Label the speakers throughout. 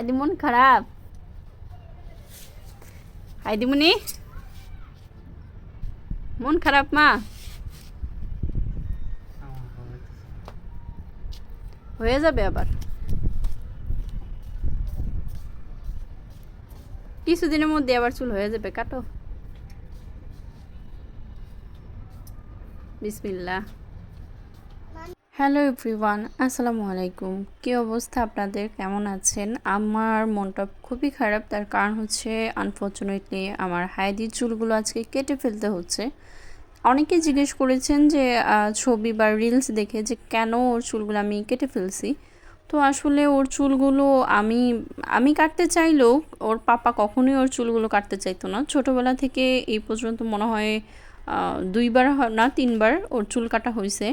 Speaker 1: হাইদি মন খারাপ। হাইদিমুনি? মন খারাপ মা? হয়ে যাবে আবার। কিছুদিনের মধ্যে আবার চুল হয়ে যাবে, কাটো। বিসমিল্লাহ। হ্যালো এভরিওয়ান, আসসালামু আলাইকুম। কী অবস্থা আপনাদের? কেমন আছেন? আমার মনটা খুবই খারাপ, তার কারণ হচ্ছে আনফর্চুনেটলি আমার হাইদির চুলগুলো আজকে কেটে ফেলতে হচ্ছে। অনেকে জিজ্ঞেস করেছেন যে ছবি বা রিলস দেখে যে কেন ওর চুলগুলো আমি কেটে ফেলছি। তো আসলে ওর চুলগুলো আমি আমি কাটতে চাইলেও ওর পাপা কখনোই ওর চুলগুলো কাটতে চাইতো না। ছোটোবেলা থেকে এই পর্যন্ত মনে হয় দুইবার না তিনবার ওর চুল কাটা হয়েছে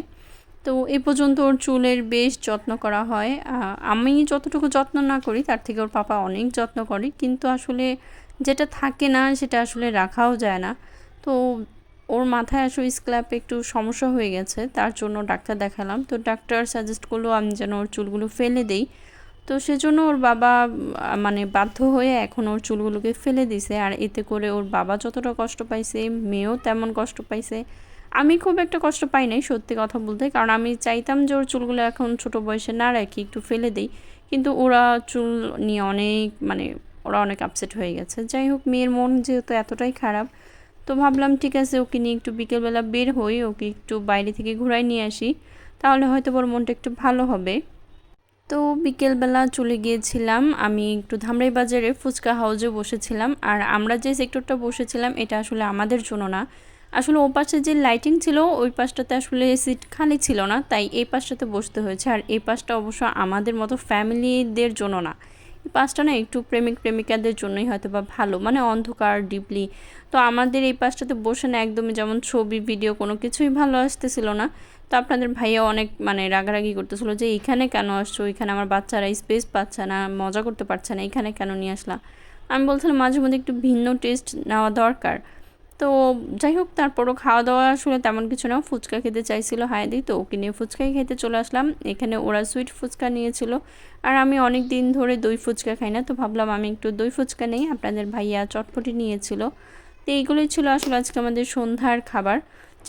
Speaker 1: তো এ পর্যন্ত ওর চুলের বেশ যত্ন করা হয়। আমি যতটুকু যত্ন না করি, তার থেকে ওর পাপা অনেক যত্ন করে। কিন্তু আসলে যেটা থাকে না, সেটা আসলে রাখাও যায় না। তো ওর মাথায় আসলে স্ক্ল্যাপে একটু সমস্যা হয়ে গেছে, তার জন্য ডাক্তার দেখালাম। তো ডাক্তার সাজেস্ট করল আমি যেন ওর চুলগুলো ফেলে দেই। তো সেজন্য ওর বাবা মানে বাধ্য হয়ে এখন ওর চুলগুলোকে ফেলে দিছে। আর এতে করে ওর বাবা যতটা কষ্ট পাইছে, মেয়েও তেমন কষ্ট পাইছে। আমি খুব একটা কষ্ট পাই নাই সত্যি কথা বলতে, কারণ আমি চাইতাম যে ওর চুলগুলো এখন ছোট বয়সে না রাখি, একটু ফেলে দেই। কিন্তু ওরা চুল নিয়ে অনেক মানে ওরা অনেক আপসেট হয়ে গেছে। যাই হোক, মেয়ের মন যেহেতু এতটাই খারাপ, তো ভাবলাম ঠিক আছে, ওকে নিয়ে একটু বিকেলবেলা বের হই, ওকে একটু বাইরে থেকে ঘুরাই নিয়ে আসি, তাহলে হয়তো ওর মনটা একটু ভালো হবে। তো বিকেলবেলা চলে গিয়েছিলাম, আমি একটু ধামরাই বাজারে ফুচকা হাউজে বসেছিলাম, আর আমরা যে সেক্টরটা বসেছিলাম, এটা আসলে আমাদের জন্য না। আসলে ও পাশে যে লাইটিং ছিল, ওই পাশটাতে আসলে সিট খালি ছিল না, তাই এই পাশটাতে বসতে হয়েছে। আর এই পাশটা অবশ্য আমাদের মতো ফ্যামিলিদের জন্য না। এই পাশটা না একটু প্রেমিক প্রেমিকাদের জন্যই হয়তো বা ভালো মানে অন্ধকার ডিপলি তো আমাদের এই পাশটাতে বসে না একদমই যেমন ছবি ভিডিও কোনো কিছুই ভালো আসতেছিল না। তো আপনাদের ভাইয়া অনেক মানে রাগারাগি করতেছিল যে এখানে কেন আসছো? এখানে আমার বাচ্চারা স্পেস পাচ্ছে না, মজা করতে পারছে না এখানে কেন নিয়ে আসলাম আমি বলছিলাম, মাঝে মধ্যে একটু ভিন্ন টেস্ট নেওয়া দরকার। তো যাই হোক, তারপরও খাওয়া দাওয়া আসলে তেমন কিছু না। ফুচকা খেতে চাইছিল হায়দি, তো ওকে নিয়ে ফুচকাই খেতে চলে আসলাম। এখানে ওরা সুইট ফুচকা নিয়েছিল। আর আমি অনেক দিন ধরে দই ফুচকা খাই না, তো ভাবলাম আমি একটু দই ফুচকা নেই, আপনাদের ভাইয়া চটপটি নিয়েছিল। তো এইগুলোই ছিল আসলে আজকে আমাদের সন্ধ্যার খাবার।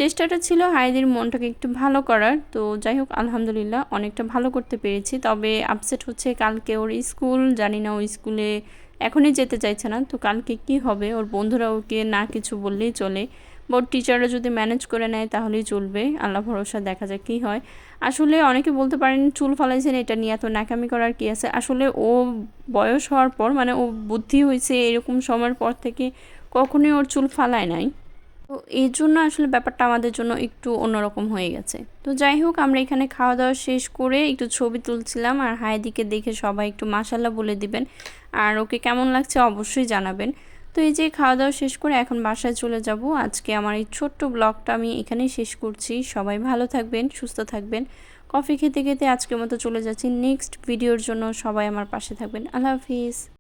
Speaker 1: চেষ্টাটা ছিল হায়দির মনটাকে একটু ভালো করার। তো যাই হোক, আলহামদুলিল্লাহ, অনেকটা ভালো করতে পেরেছি। তবে আপসেট হচ্ছে কালকে ওর স্কুল, জানি না ও স্কুলে এখনই যেতে চাইছে না। তো কালকে কি হবে? ওর বন্ধুরা ওকে না কিছু বললেই চলে। বোর্ড টিচাররা যদি ম্যানেজ করে নেয় তাহলেই চলবে। আল্লাহ ভরসা, দেখা যাক কী হয়। আসলে অনেকে বলতে পারেন, চুল ফালাইছেন, এটা নিয়ে এত নাকামি করার কী আছে? আসলে ও বয়স হওয়ার পর মানে ও বুদ্ধি হয়েছে এরকম সময়ের পর থেকে কখনোই ওর চুল ফালায় নাই। তো এই জন্য আসলে ব্যাপারটা আমাদের জন্য একটু অন্যরকম হয়ে গেছে। তো যাই হোক, আমরা এখানে খাওয়া দাওয়া শেষ করে একটু ছবি তুলছিলাম আর হায়দিকে দেখে সবাই একটু মাসাল্লাহ বলে দিবেন। আর ওকে কেমন লাগছে অবশ্যই জানাবেন। তো এই যে খাওয়া দাওয়া শেষ করে এখন বাসায় চলে যাব। আজকে আমার এই ছোট্ট ব্লগটা আমি এখানেই শেষ করছি। সবাই ভালো থাকবেন, সুস্থ থাকবেন। কফি খেতে খেতে আজকের মতো চলে যাচ্ছি। নেক্সট ভিডিওর জন্য সবাই আমার পাশে থাকবেন। আল্লাহ হাফিজ।